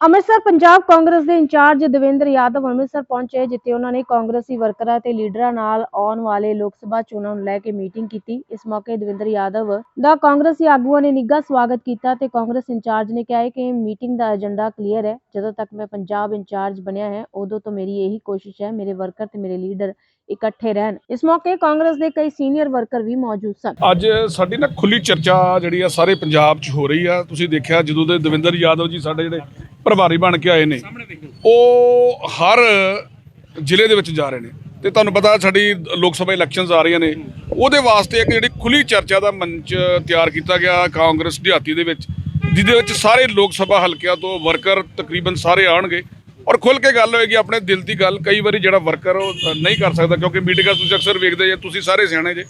ਅੰਮ੍ਰਿਤਸਰ ਪੰਜਾਬ ਕਾਂਗਰਸ ਦੇ ਇੰਚਾਰਜ ਦਵਿੰਦਰ ਯਾਦਵ ਅੰਮ੍ਰਿਤਸਰ ਪਹੁੰਚੇ ਜਿੱਥੇ ਉਹਨਾਂ ਨੇ ਕਾਂਗਰਸੀ ਵਰਕਰਾਂ ਤੇ ਲੀਡਰਾਂ ਨਾਲ ਆਉਣ ਵਾਲੇ ਲੋਕ ਸਭਾ ਚੋਣਾਂ ਨੂੰ ਲੈ ਕੇ ਮੀਟਿੰਗ ਕੀਤੀ। ਇਸ ਮੌਕੇ ਦਵਿੰਦਰ ਯਾਦਵ ਦਾ ਕਾਂਗਰਸੀ ਆਗੂਆਂ ਨੇ ਨਿੱਘਾ ਸਵਾਗਤ ਕੀਤਾ ਤੇ ਕਾਂਗਰਸ ਇੰਚਾਰਜ ਨੇ ਕਿਹਾ ਕਿ ਮੀਟਿੰਗ ਦਾ ਏਜੰਡਾ ਕਲੀਅਰ ਹੈ। ਜਦੋਂ ਤੱਕ ਮੈਂ ਪੰਜਾਬ ਇੰਚਾਰਜ ਬਣਿਆ ਹੈ, ਉਦੋਂ ਤੋਂ ਮੇਰੀ ਇਹੀ ਕੋਸ਼ਿਸ਼ ਹੈ, ਮੇਰੇ ਵਰਕਰ ਤੇ ਮੇਰੇ ਲੀਡਰ ਇਕੱਠੇ ਰਹਿਣ। ਇਸ ਮੌਕੇ ਕਾਂਗਰਸ ਦੇ ਕਈ ਸੀਨੀਅਰ ਵਰਕਰ ਵੀ ਮੌਜੂਦ ਸਨ। ਅੱਜ ਸਾਡੀ ਨਾ ਖੁੱਲੀ ਚਰਚਾ ਜਿਹੜੀ ਆ ਸਾਰੇ ਪੰਜਾਬ 'ਚ ਹੋ ਰਹੀ ਆ। ਤੁਸੀਂ ਦੇਖਿਆ ਜਦੋਂ ਦੇ ਦਵਿੰਦਰ ਯਾਦਵ ਜੀ ਸਾਡੇ ਜਿਹੜੇ ਪ੍ਰਭਾਰੀ ਬਣ ਕੇ ਆਏ ਨੇ, ਉਹ ਹਰ ਜ਼ਿਲ੍ਹੇ ਦੇ ਵਿੱਚ ਜਾ ਰਹੇ ਨੇ। ਤੇ ਤੁਹਾਨੂੰ ਪਤਾ ਸਾਡੀ ਲੋਕ ਸਭਾ ਇਲੈਕਸ਼ਨਸ ਆ ਰਹੀਆਂ ਨੇ। ਉਹਦੇ ਵਾਸਤੇ ਇੱਕ ਜਿਹੜੀ ਖੁੱਲੀ ਚਰਚਾ ਦਾ ਮੰਚ ਤਿਆਰ ਕੀਤਾ ਗਿਆ ਕਾਂਗਰਸ ਦਿਹਾਤੀ ਦੇ ਵਿੱਚ, ਜਿਹਦੇ ਵਿੱਚ ਸਾਰੇ ਲੋਕ ਸਭਾ ਹਲਕਿਆਂ ਤੋਂ ਵਰਕਰ ਤਕਰੀਬਨ ਸਾਰੇ ਆਣਗੇ ਔਰ ਖੁੱਲ ਕੇ ਗੱਲ ਹੋਏਗੀ ਆਪਣੇ ਦਿਲ ਦੀ ਗੱਲ। ਕਈ ਵਾਰੀ ਜਿਹੜਾ ਵਰਕਰ ਉਹ ਨਹੀਂ ਕਰ ਸਕਦਾ ਕਿਉਂਕਿ ਮੀਟਿੰਗਾਂ ਤੁਸੀਂ ਅਕਸਰ ਵੇਖਦੇ ਜੇ, ਤੁਸੀਂ ਸਾਰੇ ਸਿਆਣੇ ਜੇ,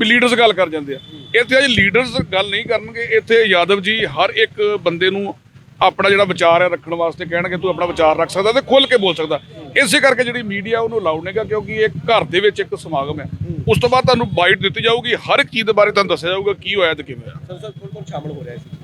ਵੀ ਲੀਡਰਸ ਗੱਲ ਕਰ ਜਾਂਦੇ ਆ। ਇੱਥੇ ਅੱਜ ਲੀਡਰਸ ਗੱਲ ਨਹੀਂ ਕਰਨਗੇ। ਇੱਥੇ ਯਾਦਵ ਜੀ ਹਰ ਇੱਕ ਬੰਦੇ ਨੂੰ ਆਪਣਾ ਜਿਹੜਾ ਵਿਚਾਰ ਹੈ ਰੱਖਣ ਵਾਸਤੇ ਕਹਿਣਗੇ, ਤੂੰ ਆਪਣਾ ਵਿਚਾਰ ਰੱਖ ਸਕਦਾ ਤੇ ਖੁੱਲ ਕੇ ਬੋਲ ਸਕਦਾ। ਇਸੇ ਕਰਕੇ ਜਿਹੜੀ ਮੀਡੀਆ ਉਹਨੂੰ ਅਲਾਉਡ ਨਹੀਂਗਾ ਕਿਉਂਕਿ ਇਹ ਘਰ ਦੇ ਵਿੱਚ ਇੱਕ ਸਮਾਗਮ ਹੈ। ਉਸ ਤੋਂ ਬਾਅਦ ਤੁਹਾਨੂੰ ਬਾਈਟ ਦਿੱਤੀ ਜਾਊਗੀ, ਹਰ ਇੱਕ ਚੀਜ਼ ਦੇ ਬਾਰੇ ਤੁਹਾਨੂੰ ਦੱਸਿਆ ਜਾਊਗਾ ਕੀ ਹੋਇਆ ਤੇ ਕਿਵੇਂ ਹੋਇਆ। ਸੰਸਦ ਕੌਣ ਕੌਣ ਸ਼ਾਮਲ ਹੋ ਰਿਹਾ ਹੈ।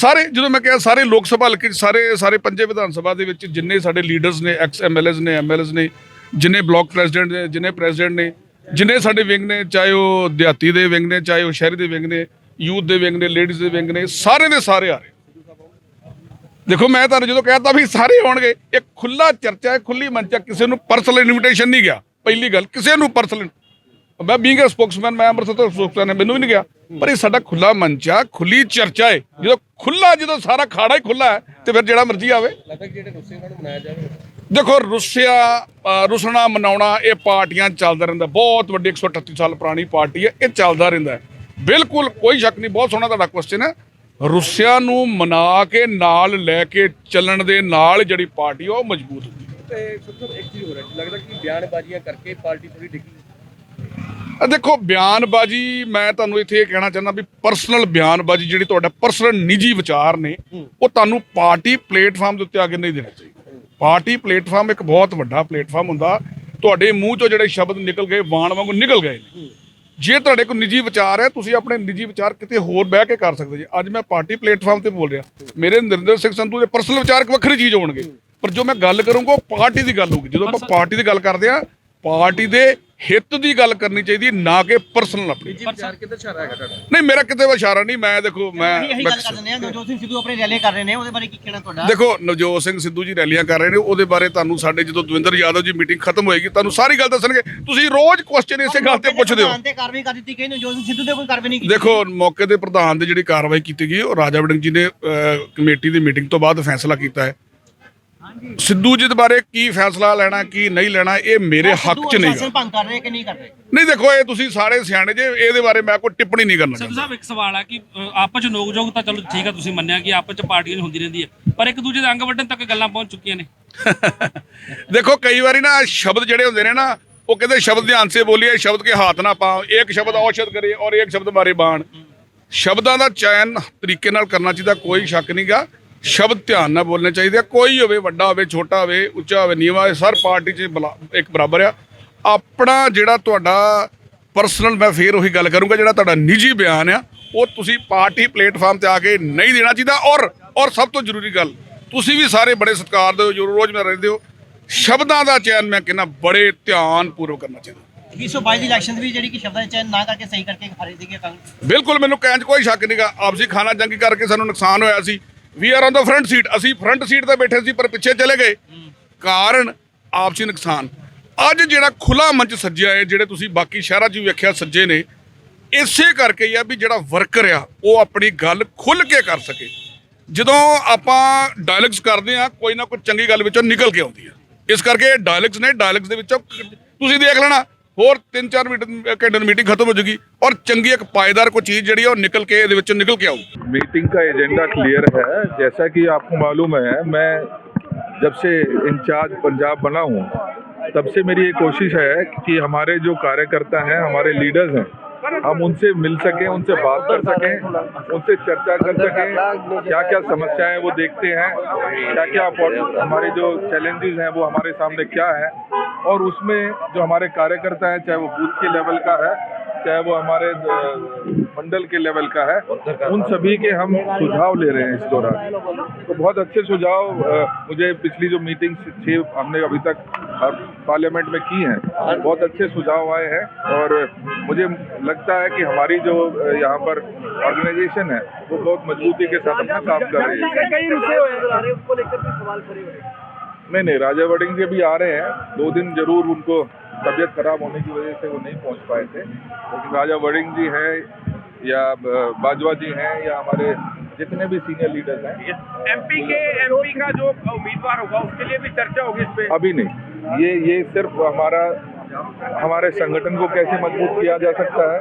ਸਾਰੇ, ਜਦੋਂ ਮੈਂ ਕਿਹਾ ਸਾਰੇ ਲੋਕ ਸਭਾ ਹਲਕੇ 'ਚ, ਸਾਰੇ ਸਾਰੇ ਪੰਜੇ ਵਿਧਾਨ ਸਭਾ ਦੇ ਵਿੱਚ ਜਿੰਨੇ ਸਾਡੇ ਲੀਡਰਸ ਨੇ, ਐਕਸ ਐਮਐਲਏਸ ਨੇ ਐਮਐਲਏਸ ਨੇ, ਜਿੰਨੇ ਬਲਾਕ ਪ੍ਰੈਜ਼ੀਡੈਂਟ ਨੇ, ਜਿੰਨੇ ਪ੍ਰੈਜ਼ੀਡੈਂਟ ਨੇ, ਜਿੰਨੇ ਸਾਡੇ ਵਿੰਗ ਨੇ, ਚਾਹੇ ਉਹ ਦਿਹਾਤੀ ਦੇ ਵਿੰਗ ਨੇ, ਚਾਹੇ ਉਹ ਸ਼ਹਿਰੀ ਦੇ ਵਿੰਗ ਨੇ, ਯੂਥ ਦੇ ਵਿੰਗ ਨੇ, ਲੇਡੀਜ਼ ਦੇ ਵਿੰਗ ਨੇ, ਸਾਰੇ ਦੇ ਸਾਰੇ ਆ ਰਹੇ ਦੇਖੋ, ਮੈਂ ਤੁਹਾਨੂੰ ਜਦੋਂ ਕਹਿਤਾ ਵੀ ਸਾਰੇ ਆਉਣਗੇ ਇੱਕ ਖੁੱਲਾ ਚਰਚਾ ਹੈ ਖੁੱਲੀ ਮੰਚ ਹੈ ਕਿਸੇ ਨੂੰ ਪਰਸਨਲ ਇਨਵੀਟੇਸ਼ਨ ਨਹੀਂ ਗਿਆ। ਪਹਿਲੀ ਗੱਲ, ਕਿਸੇ ਨੂੰ ਪਰਸਨਲ ਮੈਂ ਬੀਇੰਗ ਸਪੋਕਸਮੈਨ ਮੈਂ ਅੰਮ੍ਰਿਤਸਰ ਤੋਂ ਸਪੋਕਸਮੈਨ ਮੈਨੂੰ ਵੀ ਨਹੀਂ ਗਿਆ। ਪਰ ਇਹ ਸਾਡਾ ਖੁੱਲਾ ਮੰਚ ਆ ਖੁੱਲੀ ਚਰਚਾ ਹੈ ਜਦੋਂ ਖੁੱਲਾ ਜਦੋਂ ਸਾਰਾ ਖਾੜਾ ਹੀ ਖੁੱਲਾ ਹੈ ਤੇ ਫਿਰ ਜਿਹੜਾ ਮਰਜ਼ੀ ਆਵੇ। ਦੇਖੋ ਰੁੱਸਿਆ ਰੁਸਣਾ ਮਨਾਉਣਾ ਇਹ ਪਾਰਟੀਆਂ ਚੱਲਦਾ ਰਹਿੰਦਾ। ਬਹੁਤ ਵੱਡੀ 138 ਸਾਲ ਪੁਰਾਣੀ ਪਾਰਟੀ ਹੈ ਇਹ ਚੱਲਦਾ ਰਹਿੰਦਾ ਬਿਲਕੁਲ ਕੋਈ ਸ਼ੱਕ ਨਹੀਂ ਬਹੁਤ ਸੋਹਣਾ ਤੁਹਾਡਾ ਕੁਐਸਚਨ ਹੈ। ਰੁੱਸਿਆ ਨੂੰ ਮਨਾ ਕੇ ਨਾਲ ਲੈ ਕੇ ਚੱਲਣ ਦੇ ਨਾਲ ਜਿਹੜੀ ਪਾਰਟੀ ਆ, ਉਹ ਮਜ਼ਬੂਤ ਹੁੰਦੀ ਹੈ। ਤੇ ਇੱਕ ਚੀਜ਼ ਹੋ ਰਿਹਾ ਲੱਗਦਾ ਕਿ ਬਿਆਨਬਾਜ਼ੀਆਂ ਕਰਕੇ ਪਾਰਟੀ ਥੋੜੀ ਡਿੱਗੀ। ਆ ਦੇਖੋ ਬਿਆਨਬਾਜ਼ੀ ਮੈਂ ਤੁਹਾਨੂੰ ਇੱਥੇ ਇਹ ਕਹਿਣਾ ਚਾਹੁੰਦਾ ਵੀ ਪਰਸਨਲ ਬਿਆਨਬਾਜ਼ੀ ਜਿਹੜੀ ਤੁਹਾਡਾ ਪਰਸਨਲ ਨਿੱਜੀ ਵਿਚਾਰ ਨੇ ਉਹ ਤੁਹਾਨੂੰ ਪਾਰਟੀ ਪਲੇਟਫਾਰਮ ਦੇ ਉੱਤੇ ਆ ਕੇ ਨਹੀਂ ਦੇਣਾ ਚਾਹੀਦਾ। ਪਾਰਟੀ ਪਲੇਟਫਾਰਮ ਇੱਕ ਬਹੁਤ ਵੱਡਾ ਪਲੇਟਫਾਰਮ ਹੁੰਦਾ। ਤੁਹਾਡੇ ਮੂੰਹ ਚੋਂ ਜਿਹੜੇ ਸ਼ਬਦ ਨਿਕਲ ਗਏ ਵਾਣ ਵਾਂਗੂ ਨਿਕਲ ਗਏ ਜੇ ਤੁਹਾਡੇ ਕੋਲ ਨਿੱਜੀ ਵਿਚਾਰ ਹੈ ਤੁਸੀਂ ਆਪਣੇ ਨਿੱਜੀ ਵਿਚਾਰ ਕਿਤੇ ਹੋਰ ਬਹਿ ਕੇ ਕਰ ਸਕਦੇ ਜੀ। ਅੱਜ ਮੈਂ ਪਾਰਟੀ ਪਲੇਟਫਾਰਮ ਤੇ ਬੋਲ ਰਿਹਾ। ਮੇਰੇ ਨਰਿੰਦਰ ਸਿੰਘ ਸੰਧੂ ਦੇ ਪਰਸਨਲ ਵਿਚਾਰ ਇੱਕ ਵੱਖਰੀ ਚੀਜ਼ ਹੋਣਗੇ। ਪਰ ਜੋ ਮੈਂ ਗੱਲ ਕਰੂੰਗਾ ਉਹ ਪਾਰਟੀ ਦੀ ਗੱਲ ਹੋਊਗੀ। ਜਦੋਂ ਆਪਾਂ ਪਾਰਟੀ ਦੀ ਗੱਲ ਕਰਦੇ ਆ ਪਾਰਟੀ ਦੇ ਹਿੱਤ ਦੀ ਗੱਲ ਕਰਨੀ ਚਾਹੀਦੀ ਨਾ ਕਿ ਪਰਸਨਲ ਆਪਣੀ। ਜੀ ਵਿਚਾਰ ਕਿੱਧਰ ਇਸ਼ਾਰਾ ਹੈਗਾ ਤੁਹਾਡਾ? ਨਹੀਂ ਮੇਰਾ ਕਿਤੇ ਵੀ ਇਸ਼ਾਰਾ ਨਹੀਂ ਮੈਂ ਦੇਖੋ ਮੈਂ ਇਹੀ ਗੱਲ ਕਰ ਆ ਨਵਜੋਤ ਸਿੰਘ ਸਿੱਧੂ ਆਪਣੇ ਰੈਲੀ ਕਰ ਰਹੇ ਨੇ ਉਹਦੇ ਬਾਰੇ ਕੀ ਕਹਿਣਾ ਤੁਹਾਡਾ? ਦੇਖੋ ਨਵਜੋਤ ਸਿੰਘ ਸਿੱਧੂ ਜੀ ਰੈਲੀਆਂ ਕਰ ਰਹੇ ਨੇ ਉਹਦੇ ਬਾਰੇ ਤੁਹਾਨੂੰ ਸਾਡੇ ਜਦੋਂ ਦਵਿੰਦਰ ਯਾਦਵ ਜੀ ਮੀਟਿੰਗ ਖਤਮ ਹੋਏਗੀ ਤੁਹਾਨੂੰ ਸਾਰੀ ਗੱਲ ਦੱਸਣਗੇ। ਤੁਸੀਂ ਰੋਜ਼ ਕੁਐਸਚਨ ਇਸੇ ਗੱਲ ਤੇ ਪੁੱਛਦੇ ਹੋ। ਤੇ ਕਾਰਵਾਈ ਕਰ ਦਿੱਤੀ ਗਈ ਨਵਜੋਤ ਸਿੰਘ ਸਿੱਧੂ ਤੇ ਕੋਈ ਕਾਰਵਾਈ ਨਹੀਂ ਕੀਤੀ। ਦੇਖੋ ਮੌਕੇ ਦੇ ਪ੍ਰਧਾਨ ਦੀ ਜਿਹੜੀ ਕਾਰਵਾਈ ਕੀਤੀ ਗਈ ਉਹ ਰਾਜਾ ਵੜਿੰਗ ਜੀ ਨੇ ਕਮੇਟੀ ਦੀ ਮੀਟਿੰਗ ਤੋਂ ਬਾਅਦ ਫੈਸਲਾ ਕੀਤਾ ਹੈ। ਸਿੱਧੂ ਜੀ ਦੇ ਬਾਰੇ ਕੀ ਫੈਸਲਾ ਲੈਣਾ ਕੀ ਨਹੀਂ ਲੈਣਾ ਇਹ ਮੇਰੇ ਹੱਕ 'ਚ ਨਹੀਂ ਅਨੁਸ਼ਾਸਨ ਭੰਗ ਕਰ ਰਹੇ ਕਿ ਨਹੀਂ ਕਰ ਰਹੇ? ਨਹੀਂ ਦੇਖੋ ਇਹ ਤੁਸੀਂ ਸਾਰੇ ਸਿਆਣੇ ਜੇ ਇਹਦੇ ਬਾਰੇ ਮੈਂ ਕੋਈ ਟਿੱਪਣੀ ਨਹੀਂ ਕਰਨਾ ਸਿੱਧੂ ਚਾਹੁੰਦਾ ਸਾਹਿਬ ਇੱਕ ਸਵਾਲ ਆ ਕਿ ਅ, ਆਪਸ ਚ ਨੋਕ-ਝੋਕ ਤਾਂ ਚਲੋ ਠੀਕ ਆ ਤੁਸੀਂ ਮੰਨਿਆ ਕਿ ਆਪਸ ਚ ਪਾਰਟੀਆਂ ਦੀ ਹੁੰਦੀ ਰਹਿੰਦੀ ਹੈ ਪਰ ਇੱਕ ਦੂਜੇ ਦੇ ਅੰਗ ਵੱਢਣ ਤੱਕ ਗੱਲਾਂ ਪਹੁੰਚ ਚੁੱਕੀਆਂ ਨੇ। ਦੇਖੋ ਕਈ ਵਾਰੀ ਨਾ ਸ਼ਬਦ ਜਿਹੜੇ ਹੁੰਦੇ ਨੇ ਨਾ ਉਹ ਕਹਿੰਦੇ ਸ਼ਬਦ ਧਿਆਨ ਸੇ ਬੋਲੀਏ ਸ਼ਬਦ ਕੇ ਹੱਥ ਨਾ ਪਾਓ ਇੱਕ ਸ਼ਬਦ ਔਸ਼ਧ ਕਰੇ ਔਰ ਇੱਕ ਸ਼ਬਦ ਮਾਰੇ ਬਾਣ। ਸ਼ਬਦਾਂ ਦਾ ਚयन ਤਰੀਕੇ ਨਾਲ ਕਰਨਾ ਚਾਹੀਦਾ ਕੋਈ ਸ਼ੱਕ ਨਹੀਂਗਾ ਸ਼ਬਦ ਧਿਆਨ ਨਾਲ ਬੋਲਣੇ ਚਾਹੀਦੇ ਆ। ਕੋਈ ਹੋਵੇ ਵੱਡਾ ਹੋਵੇ ਛੋਟਾ ਹੋਵੇ ਉੱਚਾ ਹੋਵੇ ਨੀਵਾਂ ਹੋਵੇ ਸਰ ਪਾਰਟੀ 'ਚ ਇੱਕ ਬਰਾਬਰ ਆ। ਆਪਣਾ ਜਿਹੜਾ ਤੁਹਾਡਾ ਪਰਸਨਲ ਮੈਂ ਫੇਰ ਉਹੀ ਗੱਲ ਕਰੂੰਗਾ ਜਿਹੜਾ ਤੁਹਾਡਾ ਨਿੱਜੀ ਬਿਆਨ ਆ ਉਹ ਤੁਸੀਂ ਪਾਰਟੀ ਪਲੇਟਫਾਰਮ ਤੇ ਆ ਕੇ ਨਹੀਂ ਦੇਣਾ ਚਾਹੀਦਾ। ਔਰ ਔਰ ਸਭ ਤੋਂ ਜ਼ਰੂਰੀ ਗੱਲ ਤੁਸੀਂ ਵੀ ਸਾਰੇ ਬੜੇ ਸਤਿਕਾਰ ਦੇ ਹੋ ਜੋ ਰੋਜ਼ ਮੈਂ ਰਹਿੰਦੇ ਹੋ। ਸ਼ਬਦਾਂ ਦਾ ਚयन ਮੈਂ ਕਹਿੰਦਾ ਬੜੇ ਧਿਆਨ ਪੂਰਵਕ ਕਰਨਾ ਚਾਹੀਦਾ। 2022 ਦੀ ਇਲੈਕਸ਼ਨ ਵੀ ਜਿਹੜੀ ਕਿ ਸ਼ਬਦਾਂ ਚੈਨ ਨਾ ਕਰਕੇ ਸਹੀ ਕਰਕੇ ਹਾਰੇ ਸੀਗੇ ਕਾਂਗਰਸ ਬਿਲਕੁਲ ਮੈਨੂੰ ਕਹਿਣ 'ਚ ਕੋਈ ਸ਼ੱਕ ਨਹੀਂਗਾ ਆਪਸੀ ਖਾਣਾ ਜੰਗੀ ਕਰਕੇ ਸਾਨੂੰ ਨੁਕਸਾਨ ਹੋਇਆ ਸੀ। We are on the front seat ਅਸੀਂ ਫਰੰਟ ਸੀਟ ਤੇ ਬੈਠੇ ਸੀ, ਪਰ ਪਿੱਛੇ ਚਲੇ ਗਏ। ਕਾਰਨ, ਆਪਸੀ ਨੁਕਸਾਨ। ਅੱਜ ਜਿਹੜਾ ਖੁੱਲਾ ਮੰਚ ਸੱਜਿਆ ਹੈ, ਜਿਹੜੇ ਤੁਸੀਂ ਬਾਕੀ ਸ਼ਹਿਰਾਂ 'ਚ ਵੀ ਵੇਖਿਆ ਸੱਜੇ ਨੇ, ਇਸੇ ਕਰਕੇ ਹੀ ਆ ਵੀ ਜਿਹੜਾ ਵਰਕਰ ਆ, ਉਹ ਆਪਣੀ ਗੱਲ ਖੁੱਲ ਕੇ ਕਰ ਸਕੇ। ਜਦੋਂ ਆਪਾਂ ਡਾਇਲੌਗਸ ਕਰਦੇ ਆ ਕੋਈ ਨਾ ਕੋਈ ਚੰਗੀ ਗੱਲ ਵਿੱਚੋਂ ਨਿਕਲ ਕੇ ਆਉਂਦੀ ਆ। ਇਸ ਕਰਕੇ ਡਾਇਲੌਗਸ ਨੇ ਡਾਇਲੌਗਸ ਦੇ ਵਿੱਚੋਂ ਤੁਸੀਂ ਦੇਖ ਲੈਣਾ ਹੋਰ 3-4 ਮਿੰਟ ਘੰਟੇ ਦੀ ਮੀਟਿੰਗ ਖਤਮ ਹੋ ਜੂਗੀ ਔਰ ਚੰਗੀ ਇੱਕ ਪਾਏਦਾਰ ਕੋਈ ਚੀਜ਼ ਜਿਹੜੀ ਆ ਉਹ ਨਿਕਲ ਕੇ ਇਹਦੇ ਵਿੱਚੋਂ ਨਿਕਲ ਕੇ ਆਊ मीटिंग का एजेंडा क्लियर है जैसा कि आपको मालूम है मैं जब से इंचार्ज पंजाब बना हूँ तब से मेरी ये कोशिश है कि हमारे जो कार्यकर्ता हैं हमारे लीडर्स हैं हम उनसे मिल सकें उनसे बात कर सकें उनसे चर्चा कर सकें क्या क्या समस्याएं वो देखते हैं क्या क्या हमारे जो चैलेंजेस हैं वो हमारे सामने क्या है और उसमें जो हमारे कार्यकर्ता हैं, चाहे वो बूथ के लेवल का है, चाहे वो हमारे मंडल के लेवल का है, उन सभी के हम सुझाव ले रहे हैं इस दौरान। तो बहुत अच्छे सुझाव मुझे पिछली जो मीटिंग थी, हमने अभी तक पार्लियामेंट में की हैं। बहुत अच्छे सुझाव आए हैं और मुझे लगता है कि हमारी जो यहाँ पर ऑर्गेनाइजेशन है, वो बहुत मजबूती के साथ अपना काम कर रही है। नहीं नहीं राजा वडिंग जी भी आ रहे हैं। दो दिन ज़रूर उनको तबीयत खराब होने की वजह से वो नहीं पहुँच पाए थे। लेकिन राजा वडिंग जी हैं या बाजवा जी हैं या हमारे जितने भी सीनियर लीडर्स हैं। एमपी के एमपी का जो उम्मीदवार होगा उसके लिए भी चर्चा होगी इस पे? अभी नहीं। ये ये सिर्फ़ हमारा हमारे संगठन को कैसे मज़बूत किया जा सकता है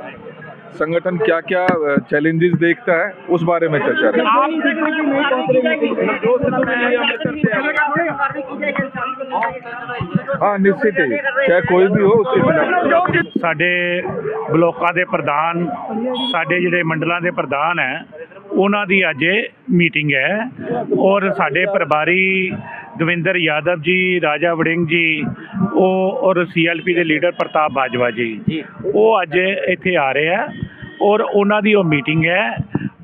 संगठन क्या क्या चैलेंजेस देखता है उस बारे में चर्चा रही आप जो सिद्धू ने अमृतसर से हाँ निश्चित ही चाहे कोई भी हो उसके खिलाफ ਸਾਡੇ ਬਲੋਕਾਂ ਦੇ ਪ੍ਰਧਾਨ ਸਾਡੇ ਜਿਹੜੇ ਮੰਡਲਾਂ ਦੇ ਪ੍ਰਧਾਨ ਹੈ ਉਹਨਾਂ ਦੀ ਅੱਜ ਮੀਟਿੰਗ ਹੈ ਔਰ ਸਾਡੇ ਪ੍ਰਭਾਰੀ ਦਵਿੰਦਰ ਯਾਦਵ ਜੀ ਰਾਜਾ ਵੜਿੰਗ ਜੀ ਉਹ ਔਰ ਸੀਐਲਪੀ ਦੇ ਲੀਡਰ ਪ੍ਰਤਾਪ ਬਾਜਵਾ ਜੀ। ਉਹ ਅੱਜ ਇੱਥੇ ਆ ਰਹੇ ਆ ਔਰ ਉਹਨਾਂ ਦੀ ਉਹ ਮੀਟਿੰਗ ਹੈ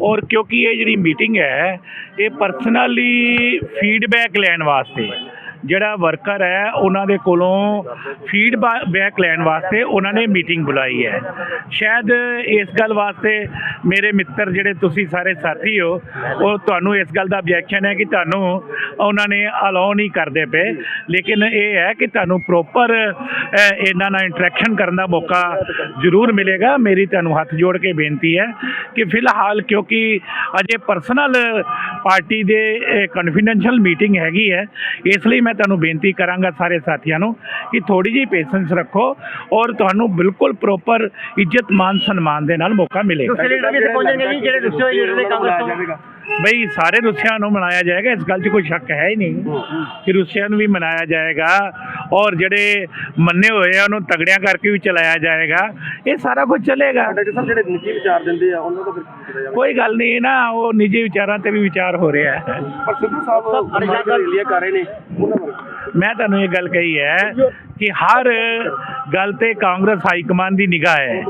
ਔਰ ਕਿਉਂਕਿ ਇਹ ਜਿਹੜੀ ਮੀਟਿੰਗ ਹੈ ਇਹ ਪਰਸਨਲੀ ਫੀਡਬੈਕ ਲੈਣ ਵਾਸਤੇ। ਜਿਹੜਾ ਵਰਕਰ ਹੈ, ਉਹਨਾਂ ਦੇ ਕੋਲੋਂ ਫੀਡਬੈਕ ਲੈਣ ਵਾਸਤੇ ਉਹਨਾਂ ਨੇ ਮੀਟਿੰਗ ਬੁਲਾਈ ਹੈ। ਸ਼ਾਇਦ ਇਸ ਗੱਲ ਵਾਸਤੇ ਮੇਰੇ ਮਿੱਤਰ ਜਿਹੜੇ ਤੁਸੀਂ ਸਾਰੇ ਸਾਥੀ ਹੋ, ਉਹ ਤੁਹਾਨੂੰ ਇਸ ਗੱਲ ਦਾ objection ਹੈ ਕਿ ਤੁਹਾਨੂੰ ਉਹਨਾਂ ਨੇ ਅਲਾਉ ਨਹੀਂ ਕਰਦੇ ਪਏ। ਲੇਕਿਨ ਇਹ ਹੈ ਕਿ ਤੁਹਾਨੂੰ ਪ੍ਰੋਪਰ ਇਹਨਾਂ ਨਾਲ ਇੰਟਰੈਕਸ਼ਨ ਕਰਨ ਦਾ ਮੌਕਾ ਜ਼ਰੂਰ ਮਿਲੇਗਾ। ਮੇਰੀ ਤੁਹਾਨੂੰ ਹੱਥ ਜੋੜ ਕੇ ਬੇਨਤੀ ਹੈ ਕਿ ਫਿਲਹਾਲ ਕਿਉਂਕਿ ਅਜੇ ਪਰਸਨਲ ਪਾਰਟੀ ਦੇ ਕਨਫੀਡੈਂਸ਼ੀਅਲ ਮੀਟਿੰਗ ਹੈਗੀ ਹੈ। ਇਸ ਲਈ ਮੈਂ ਤੁਹਾਨੂੰ ਬੇਨਤੀ ਕਰਾਂਗਾ ਸਾਰੇ ਸਾਥੀਆਂ ਨੂੰ ਕਿ ਥੋੜੀ ਜਿਹੀ ਪੇਸ਼ੈਂਸ ਰੱਖੋ ਔਰ ਤੁਹਾਨੂੰ ਬਿਲਕੁਲ ਪ੍ਰੋਪਰ ਇੱਜ਼ਤ ਮਾਨ ਸਨਮਾਨ ਦੇ ਨਾਲ ਮੌਕਾ ਮਿਲੇਗਾ ਲੀਡਰ ਵੀ ਇੱਥੇ ਪਹੁੰਚਣਗੇ ਜੀ ਜਿਹੜੇ ਰੁੱਸੇ ਹੋਏ ਲੀਡਰ ਨੇ ਕਾਂਗਰਸ ਤੋਂ। ਬਈ ਸਾਰੇ ਰੁੱਸਿਆਂ ਨੂੰ ਮਨਾਇਆ ਜਾਏਗਾ ਇਸ ਗੱਲ 'ਚ ਕੋਈ ਸ਼ੱਕ ਹੈ ਹੀ ਨਹੀਂ ਕਿ ਰੁੱਸਿਆਂ ਨੂੰ ਵੀ ਮਨਾਇਆ ਜਾਏਗਾ ਔਰ ਜਿਹੜੇ ਮੰਨੇ ਹੋਏ ਆ ਉਹਨੂੰ ਤਗੜਿਆਂ ਕਰਕੇ ਵੀ ਚਲਾਇਆ ਜਾਏਗਾ ਇਹ ਸਾਰਾ ਕੁਝ ਚੱਲੇਗਾ। ਸਰ ਜਿਹੜੇ ਨਿੱਜੀ ਵਿਚਾਰ ਦਿੰਦੇ ਆ ਉਹਨਾਂ ਤੋਂ ਫਿਰ ਕੀ ਕੀਤਾ ਜਾਵੇ? ਕੋਈ ਗੱਲ ਨਹੀਂ ਨਾ ਉਹ ਨਿੱਜੀ ਵਿਚਾਰਾਂ ਤੇ ਵੀ ਵਿਚਾਰ ਹੋ ਰਿਹਾ ਹੈ। ਪਰ ਸਿੱਧੂ ਸਾਹਿਬ ਅਨਿਸ਼ਾ ਰੈਲੀਆਂ ਕਰ ਰਹੇ ਨੇ ਉਹਨਾਂ ਬਾਰੇ। ਮੈਂ ਤੁਹਾਨੂੰ ਇਹ ਗੱਲ ਕਹੀ ਹੈ ਕਿ ਹਰ ਗੱਲ ਤੇ ਕਾਂਗਰਸ ਹਾਈ ਕਮਾਂਡ ਦੀ ਨਿਗਾਹ ਹੈ।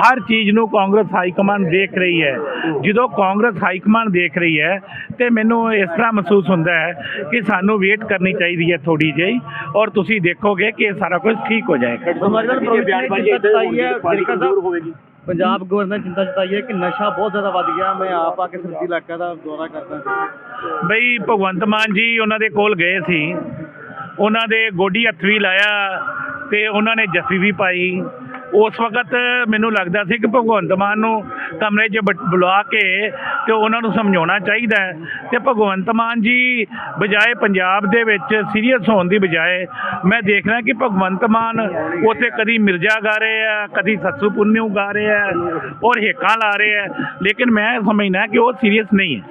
ਹਰ ਚੀਜ਼ ਨੂੰ ਕਾਂਗਰਸ ਹਾਈ ਕਮਾਂਡ ਦੇਖ ਰਹੀ ਹੈ। ਜਦੋਂ ਕਾਂਗਰਸ ਹਾਈ ਕਮਾਂਡ ਦੇਖ ਰਹੀ ਹੈ ਤੇ ਮੈਨੂੰ ਇਸ ਤਰ੍ਹਾਂ ਮਹਿਸੂਸ ਹੁੰਦਾ ਹੈ ਕਿ ਸਾਨੂੰ ਵੇਟ ਕਰਨੀ ਚਾਹੀਦੀ ਹੈ ਥੋੜੀ ਜਿਹੀ ਔਰ ਤੁਸੀਂ ਦੇਖੋਗੇ ਕਿ ਇਹ ਸਾਰਾ ਕੁਝ ਠੀਕ ਹੋ ਜਾਏਗਾ। ਪੰਜਾਬ ਗਵਰਨਰ ਚਿੰਤਾ ਜਤਾਈ ਹੈ ਕਿ ਨਸ਼ਾ ਬਹੁਤ ਜ਼ਿਆਦਾ ਵੱਧ ਗਿਆ ਮੈਂ ਆਪ ਆ ਕੇ ਸਰਦੀ ਇਲਾਕਾ ਦਾ ਦੌਰਾ ਕਰਦਾ। ਬਈ ਭਗਵੰਤ ਮਾਨ ਜੀ ਉਹਨਾਂ ਦੇ ਕੋਲ ਗਏ ਸੀ। ਉਹਨਾਂ ਦੇ ਗੋਡੀ ਹੱਥ ਵੀ ਲਾਇਆ ਤੇ ਉਹਨਾਂ ਨੇ ਜੱਫੀ ਵੀ ਪਾਈ। ਉਸ ਵਕਤ ਮੈਨੂੰ ਲੱਗਦਾ ਸੀ ਕਿ ਭਗਵੰਤ ਮਾਨ ਨੂੰ ਕਮਰੇ 'ਚ ਬ- ਬੁਲਾ ਕੇ ਤੇ ਉਹਨਾਂ ਨੂੰ ਸਮਝਾਉਣਾ ਚਾਹੀਦਾ ਹੈ। ਤੇ ਭਗਵੰਤ ਮਾਨ ਜੀ ਬਜਾਏ ਪੰਜਾਬ ਦੇ ਵਿੱਚ ਸੀਰੀਅਸ ਹੋਣ ਦੀ ਬਜਾਏ ਮੈਂ ਦੇਖ ਰਿਹਾ ਕਿ ਭਗਵੰਤ ਮਾਨ ਉੱਥੇ ਕਦੀ ਮਿਰਜ਼ਾ ਗਾ ਰਹੇ ਆ, ਕਦੀ ਸੱਸੂ ਪੁੰਨਿਊ ਗਾ ਰਹੇ ਆ ਔਰ ਹੇਕਾਂ ਲਾ ਰਹੇ ਆ। ਲੇਕਿਨ ਮੈਂ ਸਮਝਣਾ ਕਿ ਉਹ ਸੀਰੀਅਸ ਨਹੀਂ ਹੈ।